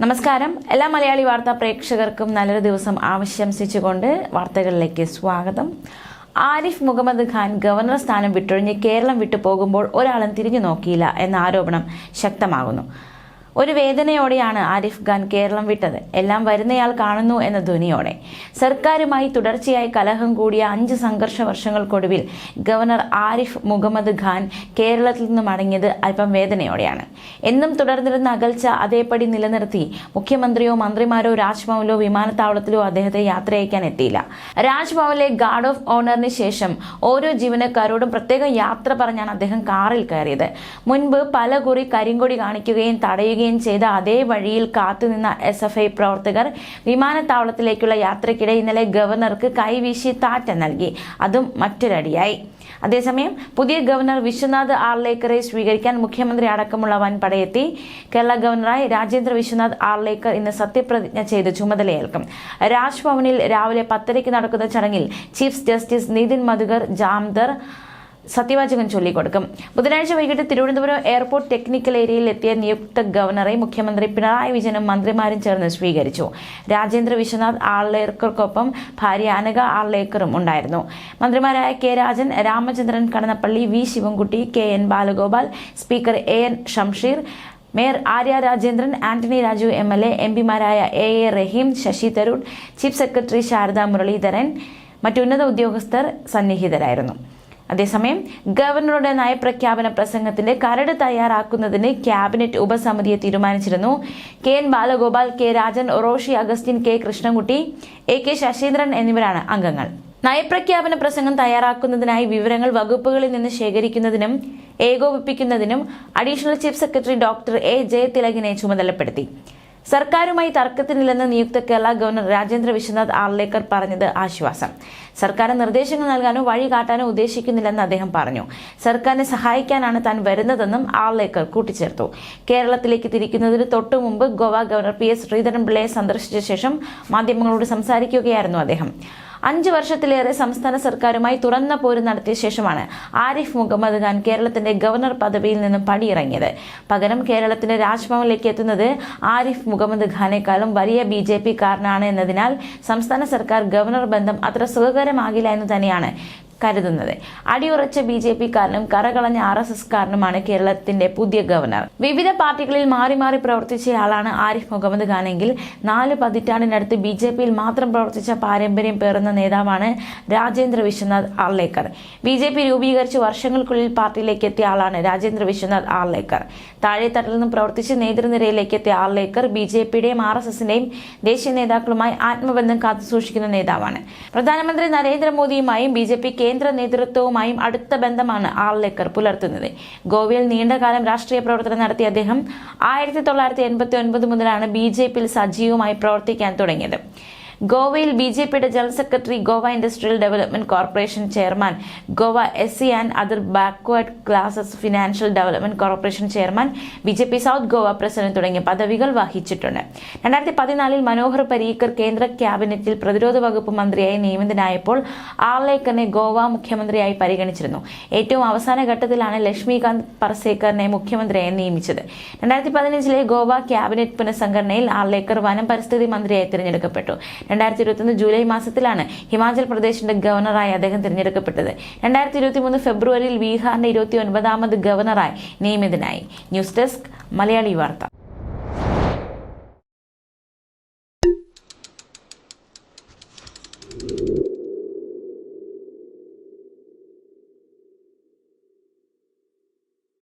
നമസ്കാരം. എല്ലാ മലയാളി വാർത്താ പ്രേക്ഷകർക്കും നല്ലൊരു ദിവസം ആശംസിച്ചുകൊണ്ട് വാർത്തകളിലേക്ക് സ്വാഗതം. ആരിഫ് മുഹമ്മദ് ഖാൻ ഗവർണർ സ്ഥാനം വിട്ടൊഴിഞ്ഞ് കേരളം വിട്ടുപോകുമ്പോൾ ഒരാളും തിരിഞ്ഞു നോക്കിയില്ല എന്ന ആരോപണം ശക്തമാകുന്നു. ഒരു വേദനയോടെയാണ് ആരിഫ് ഖാൻ കേരളം വിട്ടത്. എല്ലാം വരുന്നയാൾ കാണുന്നു എന്ന ധ്വനിയോടെ. സർക്കാരുമായി തുടർച്ചയായി കലഹം കൂടിയ അഞ്ച് സംഘർഷ വർഷങ്ങൾക്കൊടുവിൽ ഗവർണർ ആരിഫ് മുഹമ്മദ് ഖാൻ കേരളത്തിൽ നിന്ന് മടങ്ങിയത് അല്പം വേദനയോടെയാണ്. എന്നും തുടർന്നിരുന്ന അകൽച്ച അതേപടി നിലനിർത്തി മുഖ്യമന്ത്രിയോ മന്ത്രിമാരോ രാജ്ഭവനിലോ വിമാനത്താവളത്തിലോ അദ്ദേഹത്തെ യാത്രയക്കാൻ എത്തിയില്ല. രാജ്ഭവനിലെ ഗാർഡ് ഓഫ് ഓണറിന് ശേഷം ഓരോ ജീവനക്കാരോടും പ്രത്യേകം യാത്ര പറഞ്ഞാണ് അദ്ദേഹം കാറിൽ കയറിയത്. മുൻപ് പല കുറി കരിങ്കൊടി കാണിക്കുകയും തടയുകയും ചെയ്ത അതേ വഴിയിൽ കാത്തുനിന്ന എസ് എഫ് ഐ പ്രവർത്തകർ വിമാനത്താവളത്തിലേക്കുള്ള യാത്രയ്ക്കിടെ ഇന്നലെ ഗവർണർക്ക് കൈവീശി താറ്റ നൽകി. അതും മറ്റൊരടിയായി. അതേസമയം പുതിയ ഗവർണർ വിശ്വനാഥ് ആർലേക്കറെ സ്വീകരിക്കാൻ മുഖ്യമന്ത്രി അടക്കമുള്ള വൻ പടയെത്തി കേരള ഗവർണറായി രാജേന്ദ്ര വിശ്വനാഥ് ആർലേക്കർ ഇന്ന് സത്യപ്രതിജ്ഞ ചെയ്ത് ചുമതലയേൽക്കും. രാജ്ഭവനിൽ രാവിലെ പത്തരയ്ക്ക് നടക്കുന്ന ചടങ്ങിൽ ചീഫ് ജസ്റ്റിസ് നിതിൻ മധുകർ ജാംദർ സത്യവാചകം ചൊല്ലിക്കൊടുക്കും. ബുധനാഴ്ച വൈകിട്ട് തിരുവനന്തപുരം എയർപോർട്ട് ടെക്നിക്കൽ ഏരിയയിൽ എത്തിയ നിയുക്ത ഗവർണറെ മുഖ്യമന്ത്രി പിണറായി വിജയനും മന്ത്രിമാരും ചേർന്ന് സ്വീകരിച്ചു. രാജേന്ദ്ര വിശ്വനാഥ് ആൾലേക്കർക്കൊപ്പം ഭാര്യ അനക ആൾലേക്കറും ഉണ്ടായിരുന്നു. മന്ത്രിമാരായ K Rajan Ramachandran Kadannappally V Sivankutty K N Balagopal speaker A N Shamseer mayor Arya Rajendran Antony Raju M L A M പിമാരായ A A Rahim Sasi Tharoor chief secretary Sarada Muraleedharan മറ്റുന്നത ഉദ്യോഗസ്ഥർ സന്നിഹിതരായിരുന്നു. അതേസമയം ഗവർണറുടെ നയപ്രഖ്യാപന പ്രസംഗത്തിന്റെ കരട് തയ്യാറാക്കുന്നതിന് cabinet ഉപസമിതിയെ തീരുമാനിച്ചിരുന്നു. K N Balagopal K Rajan Roshi Augustine K Krishnankutty A K Saseendran എന്നിവരാണ് അംഗങ്ങൾ. നയപ്രഖ്യാപന പ്രസംഗം തയ്യാറാക്കുന്നതിനായി വിവരങ്ങൾ വകുപ്പുകളിൽ നിന്ന് ശേഖരിക്കുന്നതിനും ഏകോപിപ്പിക്കുന്നതിനും additional chief secretary doctor A ജയതിലകിനെ ചുമതലപ്പെടുത്തി. സർക്കാരുമായി തർക്കത്തിനില്ലെന്ന് നിയുക്ത കേരള ഗവർണർ രാജേന്ദ്ര വിശ്വനാഥ് ആർലേക്കർ പറഞ്ഞത് ആശ്വാസം. സർക്കാർ നിർദ്ദേശങ്ങൾ നൽകാനോ വഴി കാട്ടാനോ ഉദ്ദേശിക്കുന്നില്ലെന്ന് അദ്ദേഹം പറഞ്ഞു. സർക്കാരിനെ സഹായിക്കാനാണ് താൻ വരുന്നതെന്നും ആർലേക്കർ കൂട്ടിച്ചേർത്തു. കേരളത്തിലേക്ക് തിരിക്കുന്നതിന് തൊട്ടു മുമ്പ് ഗോവ ഗവർണർ പി എസ് ശ്രീധരൻപിള്ളയെ സന്ദർശിച്ച ശേഷം മാധ്യമങ്ങളോട് സംസാരിക്കുകയായിരുന്നു അദ്ദേഹം. അഞ്ചു വർഷത്തിലേറെ സംസ്ഥാന സർക്കാരുമായി തുറന്ന പോര് നടത്തിയ ശേഷമാണ് ആരിഫ് മുഹമ്മദ് ഖാൻ കേരളത്തിന്റെ ഗവർണർ പദവിയിൽ നിന്നും പടിയിറങ്ങിയത്. പകരം കേരളത്തിന്റെ രാജ്ഭവനിലേക്ക് എത്തുന്നത് ആരിഫ് മുഹമ്മദ് ഖാനേക്കാളും വലിയ ബി ജെ പി കാരനാണ് എന്നതിനാൽ സംസ്ഥാന സർക്കാർ ഗവർണർ ബന്ധം അത്ര സുഖകരമാകില്ല എന്ന് തന്നെയാണ് കരുതുന്നത്. അടിയുറച്ച ബി ജെ പി കാരനും കറകളഞ്ഞ ആർ എസ് എസ് കാരനുമാണ് കേരളത്തിന്റെ പുതിയ ഗവർണർ. വിവിധ പാർട്ടികളിൽ മാറി മാറി പ്രവർത്തിച്ചയാളാണ് ആരിഫ് മുഹമ്മദ് ഖാനെങ്കിൽ നാല് പതിറ്റാണ്ടിനടുത്ത് ബി ജെ പിയിൽ മാത്രം പ്രവർത്തിച്ച പാരമ്പര്യം പേറുന്ന നേതാവാണ് Rajendra Vishwanath Arlekar B J P രൂപീകരിച്ച് വർഷങ്ങൾക്കുള്ളിൽ പാർട്ടിയിലേക്ക് എത്തിയ ആളാണ് രാജേന്ദ്ര വിശ്വനാഥ് ആർലേക്കർ താഴെത്തട്ടിൽ നിന്നും പ്രവർത്തിച്ച് നേതൃനിരയിലേക്ക് എത്തിയ ആർലേക്കർ ബി ജെ പിയുടെയും ആർ എസ് എസിന്റെയും ദേശീയ നേതാക്കളുമായി ആത്മബന്ധം കാത്തുസൂക്ഷിക്കുന്ന നേതാവാണ്. പ്രധാനമന്ത്രി നരേന്ദ്രമോദിയുമായും ബി ജെ പി കേന്ദ്ര നേതൃത്വവുമായും അടുത്ത ബന്ധമാണ് ആൾലേക്കർ പുലർത്തുന്നത്. ഗോവയിൽ നീണ്ടകാലം രാഷ്ട്രീയ പ്രവർത്തനം നടത്തിയ അദ്ദേഹം ആയിരത്തി തൊള്ളായിരത്തി എൺപത്തി ഒൻപത് മുതലാണ് ബി ജെ പിയിൽ സജീവമായി പ്രവർത്തിക്കാൻ തുടങ്ങിയത്. ഗോവയിൽ ബി ജെ പിയുടെ general secretary Goa industrial development corporation chairman Goa S C and other backward classes financial development corporation chairman B J P south Goa president തുടങ്ങിയ പദവികൾ വഹിച്ചിട്ടുണ്ട്. രണ്ടായിരത്തി പതിനാലിൽ മനോഹർ പരീക്കർ കേന്ദ്ര ക്യാബിനറ്റിൽ പ്രതിരോധ വകുപ്പ് മന്ത്രിയായി നിയമിതനായപ്പോൾ ആർലേക്കറിനെ ഗോവ മുഖ്യമന്ത്രിയായി പരിഗണിച്ചിരുന്നു. ഏറ്റവും അവസാന ഘട്ടത്തിലാണ് ലക്ഷ്മികാന്ത് പർസേക്കറിനെ മുഖ്യമന്ത്രിയായി നിയമിച്ചത്. രണ്ടായിരത്തി പതിനഞ്ചിലെ ഗോവ ക്യാബിനറ്റ് പുനഃസംഘടനയിൽ ആർലേക്കർ വനം പരിസ്ഥിതി മന്ത്രിയായി തിരഞ്ഞെടുക്കപ്പെട്ടു. രണ്ടായിരത്തി ഇരുപത്തൊന്ന് ജൂലൈ മാസത്തിലാണ് ഹിമാചൽ പ്രദേശിന്റെ ഗവർണറായി അദ്ദേഹം തിരഞ്ഞെടുക്കപ്പെട്ടത്. രണ്ടായിരത്തി ഇരുപത്തി മൂന്ന് ഫെബ്രുവരിയിൽ ബീഹാറിന്റെ ഇരുപത്തി ഒൻപതാമത് ഗവർണറായി നിയമിതനായി. ന്യൂസ് ഡെസ്ക് മലയാളി വാർത്ത.